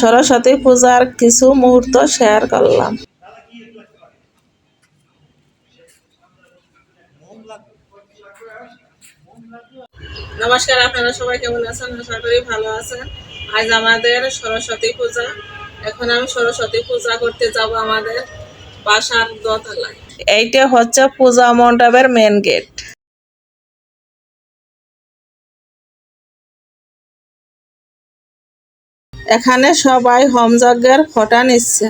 সরস্বতী পূজার কিছু মুহূর্ত শেয়ার করলাম। নমস্কার আপনারা সবাই কেমন আছেন? আশা করি ভালো আছেন। আজ আমাদের সরস্বতী পূজা। এখন আমি সরস্বতী পূজা করতে যাব আমাদের বাসার দোতলায়। এইটা হচ্ছে পূজা মণ্ডপের মেন গেট এখানে সবাই হোমযজ্ঞের ফটা নিচ্ছে।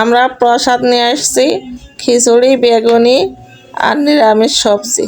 আমরা প্রসাদ নিয়ে আসছি খিচুড়ি বেগুনি আর নিরামিষ সবজি।